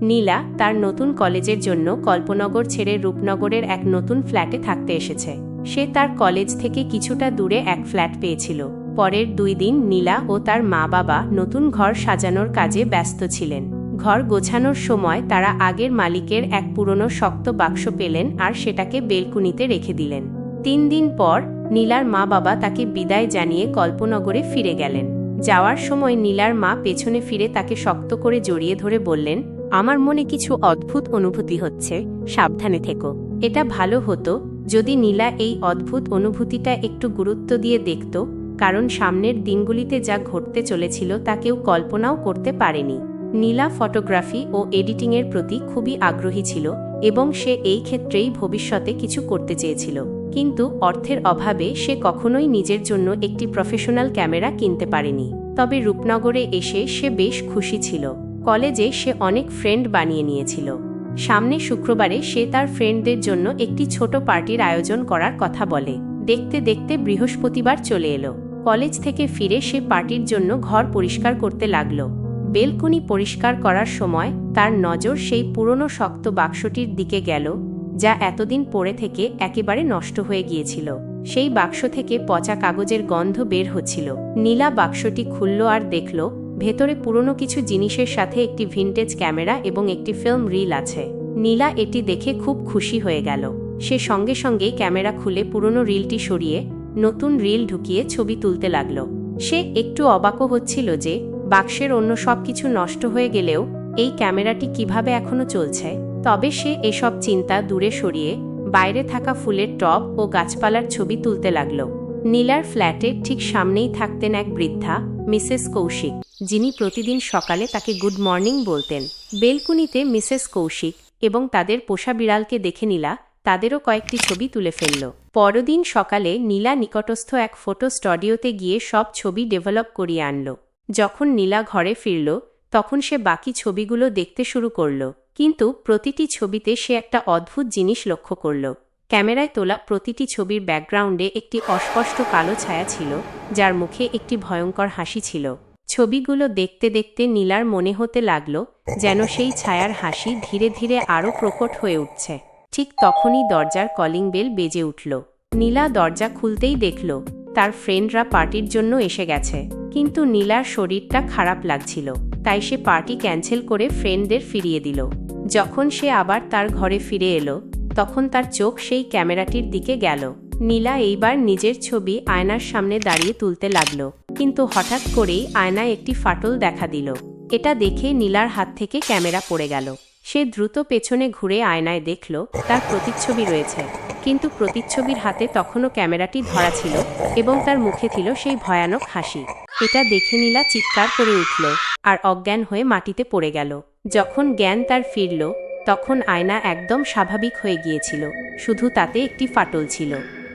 নীলা তার নতুন কলেজের জন্য কল্পনগর ছেড়ে রূপনগরের এক নতুন ফ্ল্যাটে থাকতে এসেছে। সে তার কলেজ থেকে কিছুটা দূরে এক ফ্ল্যাট পেয়েছিল। পরের দুই দিন নীলা ও তার মা বাবা নতুন ঘর সাজানোর কাজে ব্যস্ত ছিলেন। ঘর গোছানোর সময় তারা আগের মালিকের এক পুরনো শক্ত বাক্স পেলেন আর সেটাকে বেলকুনিতে রেখে দিলেন। তিন দিন পর নীলার মা বাবা তাকে বিদায় জানিয়ে কল্পনগরে ফিরে গেলেন। যাওয়ার সময় নীলার মা পেছনে ফিরে তাকে শক্ত করে জড়িয়ে ধরে বললেন আমার মনে কিছু অদ্ভুত অনুভূতি হচ্ছে, সাবধানে থেকো। এটা ভালো হতো যদি নীলা এই অদ্ভুত অনুভূতিটা একটু গুরুত্ব দিয়ে দেখত, কারণ সামনের দিনগুলিতে যা ঘটতে চলেছিল তা কেউ কল্পনাও করতে পারেনি। নীলা ফটোগ্রাফি ও এডিটিংয়ের প্রতি খুবই আগ্রহী ছিল এবং সে এই ক্ষেত্রেই ভবিষ্যতে কিছু করতে চেয়েছিল। কিন্তু অর্থের অভাবে সে কখনোই নিজের জন্য একটি প্রফেশনাল ক্যামেরা কিনতে পারেনি। তবে রূপনগরে এসে সে বেশ খুশি ছিল। কলেজে সে অনেক ফ্রেন্ড বানিয়ে নিয়েছিল। সামনে শুক্রবারে সে তার ফ্রেন্ডদের জন্য একটি ছোট পার্টির আয়োজন করার কথা বলে। দেখতে দেখতে বৃহস্পতিবার চলে এলো। কলেজ থেকে ফিরে সে পার্টির জন্য ঘর পরিষ্কার করতে লাগল। বেলকুনি পরিষ্কার করার সময় তার নজর সেই পুরনো শক্ত বাক্সটির দিকে গেল, যা এতদিন পড়ে থেকে একেবারে নষ্ট হয়ে গিয়েছিল। সেই বাক্স থেকে পচা কাগজের গন্ধ বের হচ্ছিল। নীলা বাক্সটি খুলল আর দেখল ভেতরে পুরনো কিছু জিনিসের সাথে একটি ভিনটেজ ক্যামেরা এবং একটি ফিল্ম রিল আছে। নীলা এটি দেখে খুব খুশি হয়ে গেল। সে সঙ্গে সঙ্গেই ক্যামেরা খুলে পুরনো রিলটি সরিয়ে নতুন রিল ঢুকিয়ে ছবি তুলতে লাগল। সে একটু অবাকও হচ্ছিল যে বাক্সের অন্য সব কিছু নষ্ট হয়ে গেলেও এই ক্যামেরাটি কীভাবে এখনও চলছে। তবে সে এসব চিন্তা দূরে সরিয়ে বাইরে থাকা ফুলের টব ও গাছপালার ছবি তুলতে লাগল। নীলার ফ্ল্যাটের ঠিক সামনেই থাকতেন এক বৃদ্ধা। মিসেস কৌশিক, যিনি প্রতিদিন সকালে তাকে গুড মর্নিং বলতেন। বেলকুনিতে মিসেস কৌশিক এবং তাদের পোষা বিড়ালকে দেখে নীলা তাদেরও কয়েকটি ছবি তুলে ফেলল। পরদিন সকালে নীলা নিকটস্থ এক ফটো স্টুডিওতে গিয়ে সব ছবি ডেভেলপ করিয়ে আনল। যখন নীলা ঘরে ফিরল, তখন সে বাকি ছবিগুলো দেখতে শুরু করল, কিন্তু প্রতিটি ছবিতে সে একটা অদ্ভুত জিনিস লক্ষ্য করল। ক্যামেরায় তোলা প্রতিটি ছবির ব্যাকগ্রাউন্ডে একটি অস্পষ্ট কালো ছায়া ছিল, যার মুখে একটি ভয়ঙ্কর হাসি ছিল। ছবিগুলো দেখতে দেখতে নীলার মনে হতে লাগল যেন সেই ছায়ার হাসি ধীরে ধীরে আরও প্রকট হয়ে উঠছে। ঠিক তখনই দরজার কলিং বেল বেজে উঠল। নীলা দরজা খুলতেই দেখল, তার ফ্রেন্ডরা পার্টির জন্য এসে গেছে। কিন্তু নীলার শরীরটা খারাপ লাগছিল, তাই সে পার্টি ক্যান্সেল করে ফ্রেন্ডদের ফিরিয়ে দিল। যখন সে আবার তার ঘরে ফিরে এলো তখন তার চোখ সেই ক্যামেরাটির দিকে গেল। নীলা এইবার নিজের ছবি আয়নার সামনে দাঁড়িয়ে তুলতে লাগল, কিন্তু হঠাৎ করেই আয়নায় একটি ফাটল দেখা দিল। এটা দেখে নীলার হাত থেকে ক্যামেরা পড়ে গেল। সে দ্রুত পেছনে ঘুরে আয়নায় দেখল, তার প্রতিচ্ছবি রয়েছে। কিন্তু প্রতিচ্ছবির হাতে তখনও ক্যামেরাটি ধরা ছিল এবং তার মুখে ছিল সেই ভয়ানক হাসি। এটা দেখে নীলা চিৎকার করে উঠল আর অজ্ঞান হয়ে মাটিতে পড়ে গেল। যখন জ্ঞান তার ফিরল তখন আয়না একদম স্বাভাবিক হয়ে গিয়েছিল, শুধু তাতে একটি ফাটল ছিল।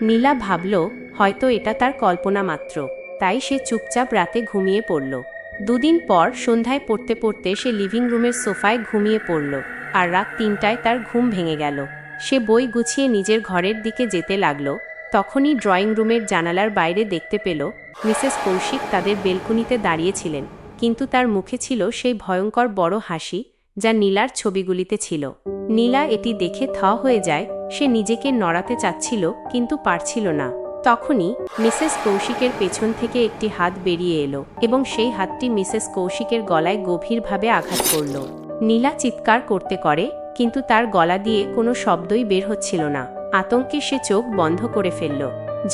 নীলা ভাবল, হয়তো এটা তার কল্পনা মাত্র। তাই সে চুপচাপ রাতে ঘুমিয়ে পড়ল। দুদিন পর সন্ধ্যায় পড়তে পড়তে সে লিভিং রুমের সোফায় ঘুমিয়ে পড়ল, আর রাত তিনটায় তার ঘুম ভেঙে গেল। সে বই গুছিয়ে নিজের ঘরের দিকে যেতে লাগল, তখনই ড্রয়িং রুমের জানালার বাইরে দেখতে পেল, মিসেস কৌশিক তাদের বেলকুনিতে দাঁড়িয়েছিলেন কিন্তু তার মুখে ছিল সেই ভয়ঙ্কর বড় হাসি যা নীলার ছবিগুলিতে ছিল। নীলা এটি দেখে থ হয়ে যায়, সে নিজেকে নড়াতে চাচ্ছিল কিন্তু পারছিল না। তখনই মিসেস কৌশিকের পেছন থেকে একটি হাত বেরিয়ে এলো এবং সেই হাতটি মিসেস কৌশিকের গলায় গভীরভাবে আঘাত করল। নীলা চিৎকার করতে করে, কিন্তু তার গলা দিয়ে কোনো শব্দই বের হচ্ছিল না। আতঙ্কে সে চোখ বন্ধ করে ফেলল।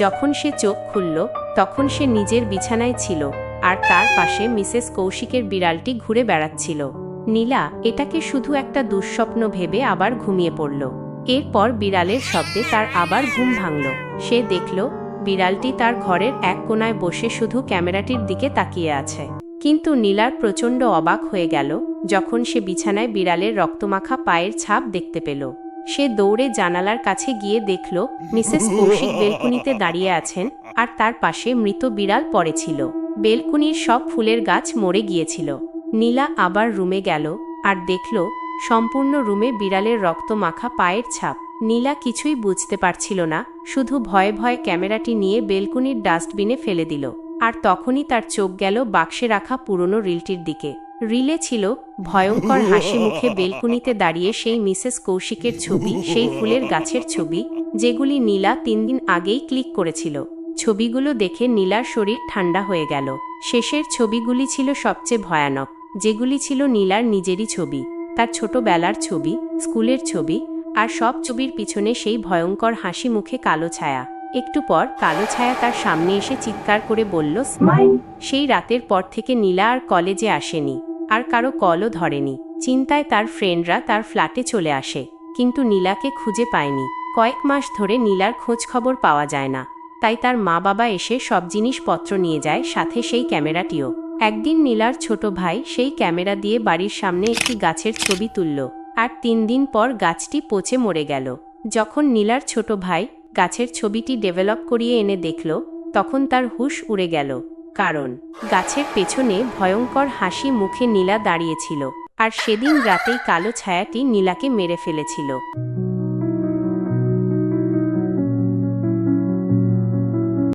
যখন সে চোখ খুলল, তখন সে নিজের বিছানায় ছিল, আর তার পাশে মিসেস কৌশিকের বিড়ালটি ঘুরে বেড়াচ্ছিল। নীলা এটাকে শুধু একটা দুঃস্বপ্ন ভেবে আবার ঘুমিয়ে পড়ল। এরপর বিড়ালের শব্দে তার আবার ঘুম ভাঙল। সে দেখল, বিড়ালটি তার ঘরের এক কোনায় বসে শুধু ক্যামেরাটির দিকে তাকিয়ে আছে। কিন্তু নীলার প্রচণ্ড অবাক হয়ে গেল যখন সে বিছানায় বিড়ালের রক্তমাখা পায়ের ছাপ দেখতে পেল। সে দৌড়ে জানালার কাছে গিয়ে দেখল, মিসেস কৌশিক বেলকুনিতে দাঁড়িয়ে আছেন আর তার পাশে মৃত বিড়াল পড়েছিল বেলকুনির সব ফুলের গাছ মরে গিয়েছিল। নীলা আবার রুমে গেল আর দেখল সম্পূর্ণ রুমে বিড়ালের রক্ত মাখা পায়ের ছাপ। নীলা কিছুই বুঝতে পারছিল না, শুধু ভয়ে ভয়ে ক্যামেরাটি নিয়ে বেলকুনির ডাস্টবিনে ফেলে দিল। আর তখনই তার চোখ গেল বাক্সে রাখা পুরনো রিলটির দিকে। রিলে ছিল ভয়ঙ্কর হাসি মুখে বেলকুনিতে দাঁড়িয়ে সেই মিসেস কৌশিকের ছবি, সেই ফুলের গাছের ছবি, যেগুলি নীলা তিন দিন আগেই ক্লিক করেছিল। ছবিগুলো দেখে নীলার শরীর ঠান্ডা হয়ে গেল। শেষের ছবিগুলি ছিল সবচেয়ে ভয়ানক। যেগুলি ছিল নীলার নিজেরই ছবি, তার ছোটবেলার ছবি, স্কুলের ছবি, আর সব ছবির পিছনে সেই ভয়ঙ্কর হাসি মুখে কালো ছায়া। একটু পর কালো ছায়া তার সামনে এসে চিৎকার করে বলল, স্মাইল! সেই রাতের পর থেকে নীলা আর কলেজে আসেনি, আর কারও কলও ধরেনি। চিন্তায় তার ফ্রেন্ডরা তার ফ্ল্যাটে চলে আসে, কিন্তু নীলাকে খুঁজে পায়নি। কয়েক মাস ধরে নীলার খোঁজ খবর পাওয়া যায় না, তাই তার মা বাবা এসে সব জিনিসপত্র নিয়ে যায়, সাথে সেই ক্যামেরাটিও। একদিন নীলার ছোট ভাই সেই ক্যামেরা দিয়ে বাড়ির সামনে একটি গাছের ছবি তুলল, আর তিন দিন পর গাছটি পচে মরে গেল। যখন নীলার ছোট ভাই গাছের ছবিটি ডেভেলপ করিয়ে এনে দেখল, তখন তার হুশ উড়ে গেল। কারণ, গাছের পেছনে ভয়ঙ্কর হাসি মুখে নীলা দাঁড়িয়েছিল, আর সেদিন রাতেই কালো ছায়াটি নীলাকে মেরে ফেলেছিল।